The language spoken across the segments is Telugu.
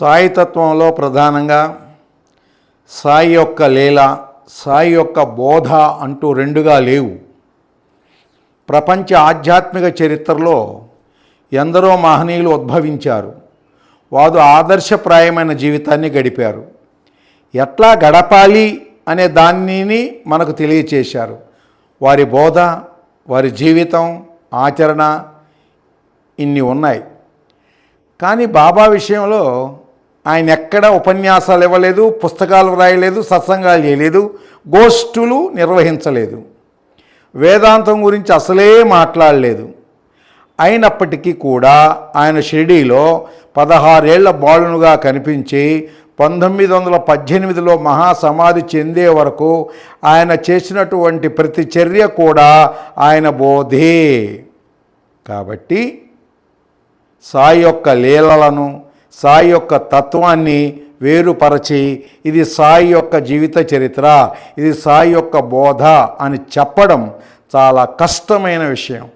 సాయితత్వంలో ప్రధానంగా సాయి యొక్క లీల సాయి యొక్క బోధ అంటూ రెండుగా లేవు. ప్రపంచ ఆధ్యాత్మిక చరిత్రలో ఎందరో మహనీయులు ఉద్భవించారు. వారు ఆదర్శప్రాయమైన జీవితాన్ని గడిపారు. ఎట్లా గడపాలి అనే దానిని మనకు తెలియచేశారు. వారి బోధ వారి జీవితం ఆచరణ ఇన్ని ఉన్నాయి. కానీ బాబా విషయంలో ఆయన ఎక్కడ ఉపన్యాసాలు ఇవ్వలేదు పుస్తకాలు వ్రాయలేదు సత్సంగాలు చేయలేదు గోష్ఠులు నిర్వహించలేదు. వేదాంతం గురించి అసలే మాట్లాడలేదు. అయినప్పటికీ కూడా ఆయన షిరిడీలో పదహారేళ్ళ బాలునుగా కనిపించి పంతొమ్మిది వందల పద్దెనిమిదిలో మహాసమాధి చెందే వరకు ఆయన చేసినటువంటి ప్రతి చర్య కూడా ఆయన బోధే. కాబట్టి సాయి యొక్క లీలలను సాయి యొక్క తత్వాన్ని వేరుపరచి ఇది సాయి యొక్క జీవిత చరిత్ర ఇది సాయి యొక్క బోధ అని చెప్పడం చాలా కష్టమైన విషయం.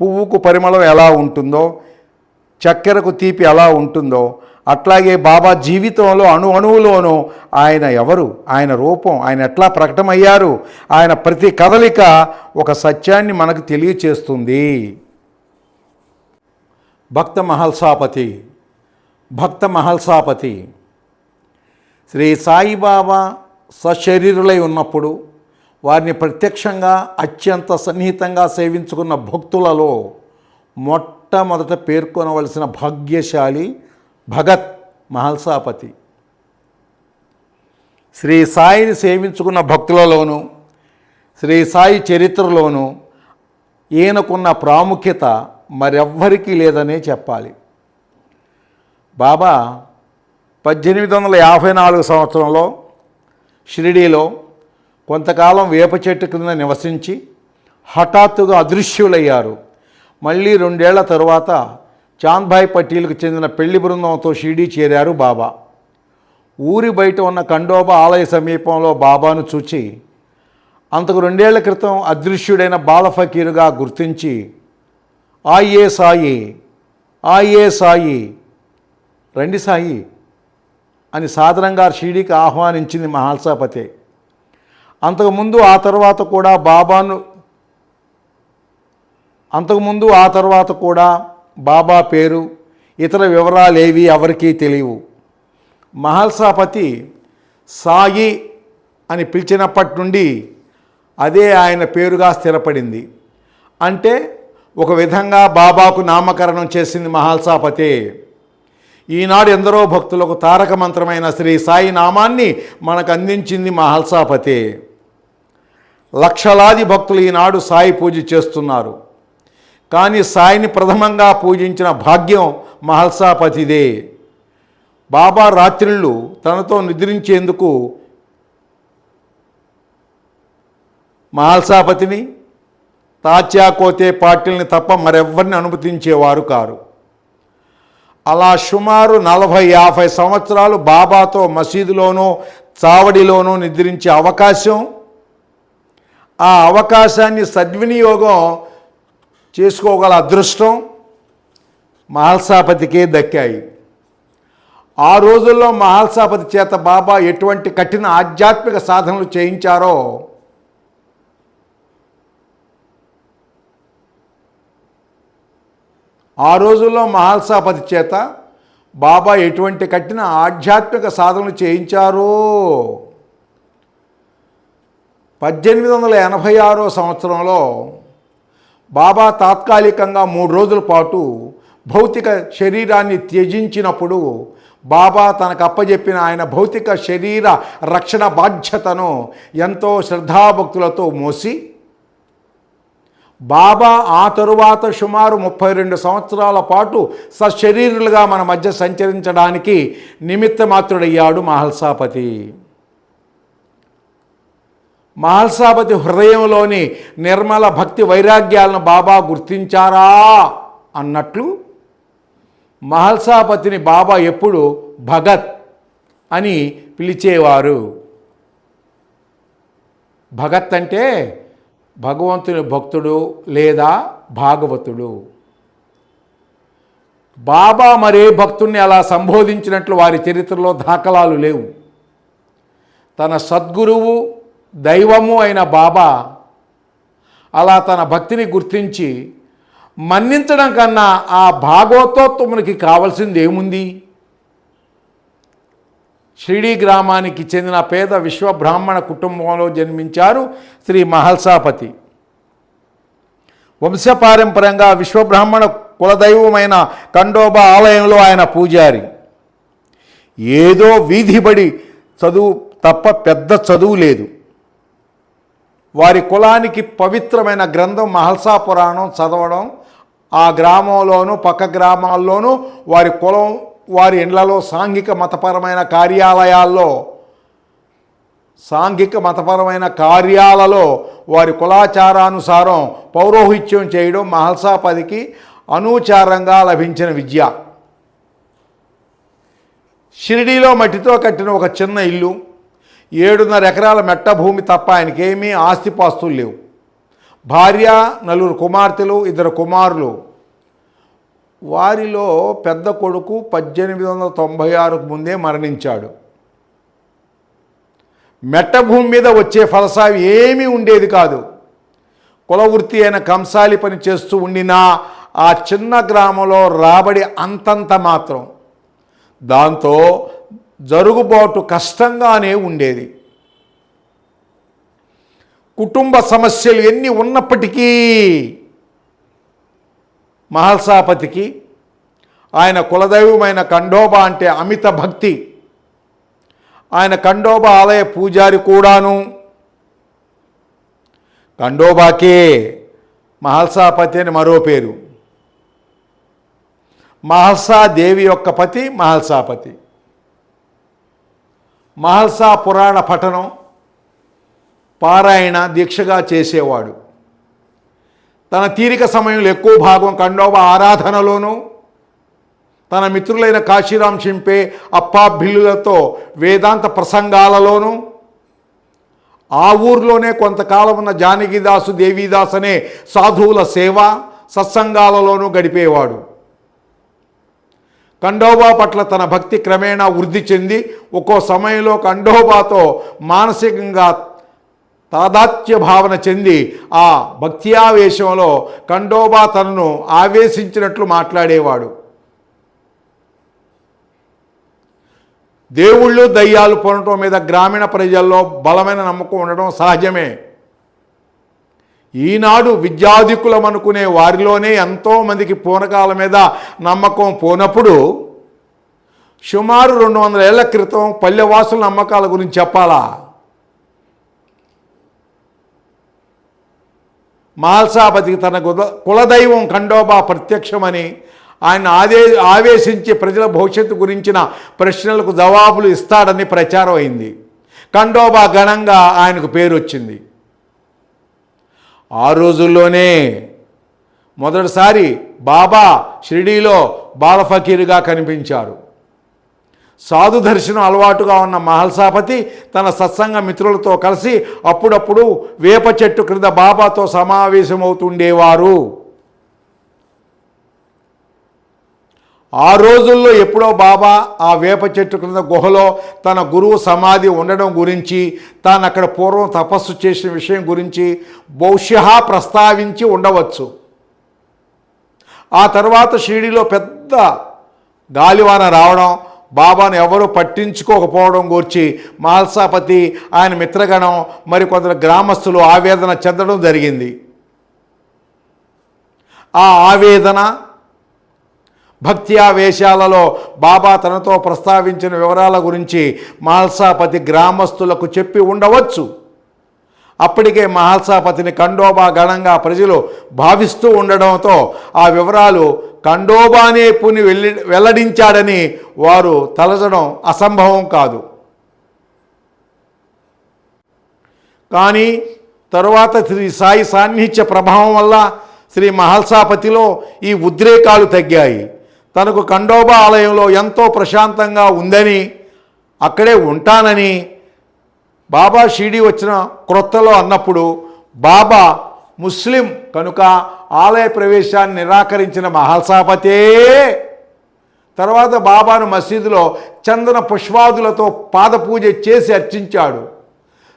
పువ్వుకు పరిమళం ఎలా ఉంటుందో చక్కెరకు తీపి ఎలా ఉంటుందో అట్లాగే బాబా జీవితంలో అణు అణువులోనూ ఆయన ఎవరు ఆయన రూపం ఆయన ఎట్లా ప్రకటమయ్యారు ఆయన ప్రతి కదలిక ఒక సత్యాన్ని మనకు తెలియచేస్తుంది. భక్త మహల్సాపతి భక్త మహల్సాపతి. శ్రీ సాయిబాబా సశరీరులై ఉన్నప్పుడు వారిని ప్రత్యక్షంగా అత్యంత సన్నిహితంగా సేవించుకున్న భక్తులలో మొట్టమొదట పేర్కొనవలసిన భాగ్యశాలి భగత్ మహల్సాపతి. శ్రీ సాయిని సేవించుకున్న భక్తులలోనూ శ్రీ సాయి చరిత్రలోనూ ఈయనకున్న ప్రాముఖ్యత మరెవ్వరికీ లేదనే చెప్పాలి. బాబా పద్దెనిమిది వందల యాభై నాలుగు సంవత్సరంలో షిరిడీలో కొంతకాలం వేప చెట్టు క్రింద నివసించి హఠాత్తుగా అదృశ్యులయ్యారు. మళ్ళీ రెండేళ్ళ తరువాత చాంద్భాయ్ పటీల్కు చెందిన పెళ్ళి బృందంతో షిరిడీ చేరారు బాబా. ఊరి బయట ఉన్న ఖండోబా ఆలయ సమీపంలో బాబాను చూచి అంతకు రెండేళ్ళ క్రితం అదృశ్యుడైన బాలఫకీరుగా గుర్తించి ఆయే సాయి ఆయే సాయి రండి సాయి అని సాధారణంగా షిరిడీకి ఆహ్వానించింది మహాల్సాపతే. అంతకుముందు ఆ తర్వాత కూడా బాబాను అంతకుముందు ఆ తర్వాత కూడా బాబా పేరు ఇతర వివరాలేవి ఎవరికీ తెలియవు. మహల్సాపతి సాయి అని పిలిచినప్పటి నుండి అదే ఆయన పేరుగా స్థిరపడింది. అంటే ఒక విధంగా బాబాకు నామకరణం చేసింది మహల్సాపతే. ఈనాడు ఎందరో భక్తులకు తారక మంత్రమైన శ్రీ సాయి నామాన్ని మనకు అందించింది మహల్సాపతే. లక్షలాది భక్తులు ఈనాడు సాయి పూజ చేస్తున్నారు. కానీ సాయిని ప్రథమంగా పూజించిన భాగ్యం మహల్సాపతిదే. బాబా రాత్రిళ్ళు తనతో నిద్రించేందుకు మహల్సాపతిని తాత్యాకోతే పాటిల్ని తప్ప మరెవ్వరిని అనుమతించేవారు కారు. అలా సుమారు నలభై యాభై సంవత్సరాలు బాబాతో మసీదులోనూ చావడిలోనూ నిద్రించే అవకాశం. ఆ అవకాశాన్ని సద్వినియోగం చేసుకోగల అదృష్టం మహల్సాపతికే దక్కాయి. ఆ రోజుల్లో మహల్సాపతి చేత బాబా ఎటువంటి కఠిన ఆధ్యాత్మిక సాధనలు చేయించారో ఆ రోజుల్లో మహల్సాపతి చేత బాబా ఎటువంటి కఠిన ఆధ్యాత్మిక సాధనలు చేయించారో? పద్దెనిమిది వందల ఎనభై ఆరో సంవత్సరంలో బాబా తాత్కాలికంగా మూడు రోజుల పాటు భౌతిక శరీరాన్ని త్యజించినప్పుడు బాబా తనకు అప్పజెప్పిన ఆయన భౌతిక శరీర రక్షణ బాధ్యతను ఎంతో శ్రద్ధాభక్తులతో మోసి బాబా ఆ తరువాత సుమారు ముప్పై రెండు సంవత్సరాల పాటు సశరీరులుగా మన మధ్య సంచరించడానికి నిమిత్తమాత్రుడయ్యాడు మహల్సాపతి. మహల్సాపతి హృదయంలోని నిర్మల భక్తి వైరాగ్యాలను బాబా గుర్తించారా అన్నట్లు మహల్సాపతిని బాబా ఎప్పుడు భగత్ అని పిలిచేవారు. భగత్ అంటే భగవంతుని భక్తుడు లేదా భాగవతుడు. బాబా మరే భక్తుణ్ణి అలా సంబోధించినట్లు వారి చరిత్రలో దాఖలాలు లేవు. తన సద్గురువు దైవము అయిన బాబా అలా తన భక్తిని గుర్తించి మన్నించడం కన్నా ఆ భాగవతోత్వమునికి కావలసింది ఏముంది షిరిడి గ్రామానికి చెందిన పేద విశ్వబ్రాహ్మణ కుటుంబంలో జన్మించారు శ్రీ మహల్సాపతి. వంశపారంపర్యంగా విశ్వబ్రాహ్మణ కులదైవమైన కండోబా ఆలయంలో ఆయన పూజారి. ఏదో వీధిబడి చదువు తప్ప పెద్ద చదువు లేదు. వారి కులానికి పవిత్రమైన గ్రంథం మహల్సా పురాణం చదవడం ఆ గ్రామంలోనూ పక్క గ్రామాల్లోనూ వారి కులం వారి ఇండ్లలో సాంఘిక మతపరమైన కార్యాలయాల్లో సాంఘిక మతపరమైన కార్యాలలో వారి కులాచారానుసారం పౌరోహిత్యం చేయడం మహల్సాపదికి అనూచారంగా లభించిన విద్య. షిరిడీలో మట్టితో కట్టిన ఒక చిన్న ఇల్లు ఏడున్నర ఎకరాల మెట్ట భూమి తప్ప ఆయనకేమీ ఆస్తిపాస్తులు లేవు. భార్య నలుగురు కుమార్తెలు ఇద్దరు కుమారులు. వారిలో పెద్ద కొడుకు పద్దెనిమిది వందల తొంభై ఆరుకు ముందే మరణించాడు. మెట్ట భూమి మీద వచ్చే ఫలసావి ఏమీ ఉండేది కాదు. కులవృత్తి అయిన కంసాలి పని చేస్తూ ఉండినా ఆ చిన్న గ్రామంలో రాబడి అంతంత మాత్రం. దాంతో జరుగుబాటు కష్టంగానే ఉండేది. కుటుంబ సమస్యలు ఎన్ని ఉన్నప్పటికీ మహల్సాపతికి ఆయన కులదైవమైన ఖండోబా అంటే అమిత భక్తి. ఆయన కండోబా ఆలయ పూజారి కూడాను. కండోబాకే మహల్సాపతి అని మరో పేరు. మహల్సా దేవి యొక్క పతి మహల్సాపతి మహల్సా పురాణ పఠనం పారాయణ దీక్షగా చేసేవాడు. తన తీరిక సమయంలో ఎక్కువ భాగం కండోబ ఆరాధనలోనూ తన మిత్రులైన కాశీరాం షింపే అప్పా బిల్లులతో వేదాంత ప్రసంగాలలోనూ ఆ ఊర్లోనే కొంతకాలం ఉన్న జానకిదాసు దేవీదాస్ అనే సాధువుల సేవ సత్సంగాలలోనూ గడిపేవాడు. కండోబా పట్ల తన భక్తి క్రమేణా వృద్ధి చెంది ఒక్కో సమయంలో కండోబాతో మానసికంగా తాదాత్య భావన చెంది ఆ భక్త్యావేశంలో కండోబా తనను ఆవేశించినట్లు మాట్లాడేవాడు. దేవుళ్ళు దయ్యాలు పొనటం మీద గ్రామీణ ప్రజల్లో బలమైన నమ్మకం ఉండడం సహజమే. ఈనాడు విద్యాధికులం అనుకునే వారిలోనే ఎంతోమందికి పూనకాల మీద నమ్మకం పోనప్పుడు సుమారు రెండు వందల ఏళ్ళ క్రితం పల్లెవాసుల నమ్మకాల గురించి చెప్పాలా? మాల్సాపతికి తన కుల- కులదైవం ఖండోబా ప్రత్యక్షమని ఆయన ఆదే ఆవేశించి ప్రజల భవిష్యత్తు గురించిన ప్రశ్నలకు జవాబులు ఇస్తాడని ప్రచారం అయింది. ఖండోబా ఘనంగా ఆయనకు పేరు వచ్చింది. ఆ రోజుల్లోనే మొదటిసారి బాబా షిరిడీలో బాలఫకీర్గా కనిపించారు. సాధు దర్శనం అలవాటుగా ఉన్న మహల్సాపతి తన సత్సంగ మిత్రులతో కలిసి అప్పుడప్పుడు వేప చెట్టు క్రింద బాబాతో సమావేశమవుతుండేవారు. ఆ రోజుల్లో ఎప్పుడో బాబా ఆ వేప చెట్టు క్రింద గుహలో తన గురువు సమాధి ఉండడం గురించి తాను అక్కడ పూర్వం తపస్సు చేసిన విషయం గురించి బహుశా ప్రస్తావించి ఉండవచ్చు. ఆ తర్వాత షిరిడిలో పెద్ద గాలివాన రావడం బాబాను ఎవరు పట్టించుకోకపోవడం గూర్చి మాల్సాపతి ఆయన మిత్రగణం మరి కొందరు గ్రామస్తులు ఆవేదన చెందడం జరిగింది. ఆ ఆవేదన భక్త్యావేశాలలో బాబా తనతో ప్రస్తావించిన వివరాల గురించి మాల్సాపతి గ్రామస్తులకు చెప్పి ఉండవచ్చు. అప్పటికే మహల్సాపతిని కండోబా గణంగా ప్రజలు భావిస్తూ ఉండడంతో ఆ వివరాలు కండోబానేపుని వెళ్ళి వెల్లడించాడని వారు తలచడం అసంభవం కాదు. కానీ తరువాత శ్రీ సాయి సాన్నిహిత్య ప్రభావం వల్ల శ్రీ మహల్సాపతిలో ఈ ఉద్రేకాలు తగ్గాయి. తనకు కండోబా ఆలయంలో ఎంతో ప్రశాంతంగా ఉందని అక్కడే ఉంటానని బాబా షిరిడి వచ్చిన క్రొత్తలో అన్నప్పుడు బాబా ముస్లిం కనుక ఆలయ ప్రవేశాన్ని నిరాకరించిన మహల్సాపతే తర్వాత బాబాను మసీదులో చందన పుష్పాదులతో పాదపూజ చేసి అర్చించాడు.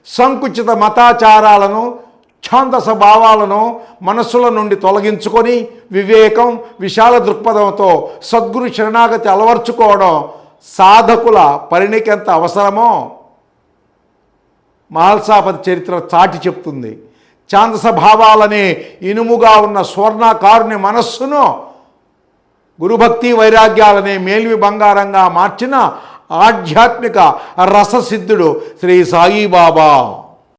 సంకుచిత మతాచారాలను ఛాందస భావాలను మనస్సుల నుండి తొలగించుకొని వివేకం విశాల దృక్పథంతో సద్గురు శరణాగతి అలవర్చుకోవడం సాధకుల పరిణికెంత అవసరమో మహల్సాపతి చరిత్ర చాటి చెప్తుంది. ఛాందస భావాలనే ఇనుముగా ఉన్న స్వర్ణకారుని మనస్సును గురుభక్తి వైరాగ్యాలనే మేల్వి బంగారంగా మార్చిన ఆధ్యాత్మిక రససిద్ధుడు శ్రీ సాయిబాబా.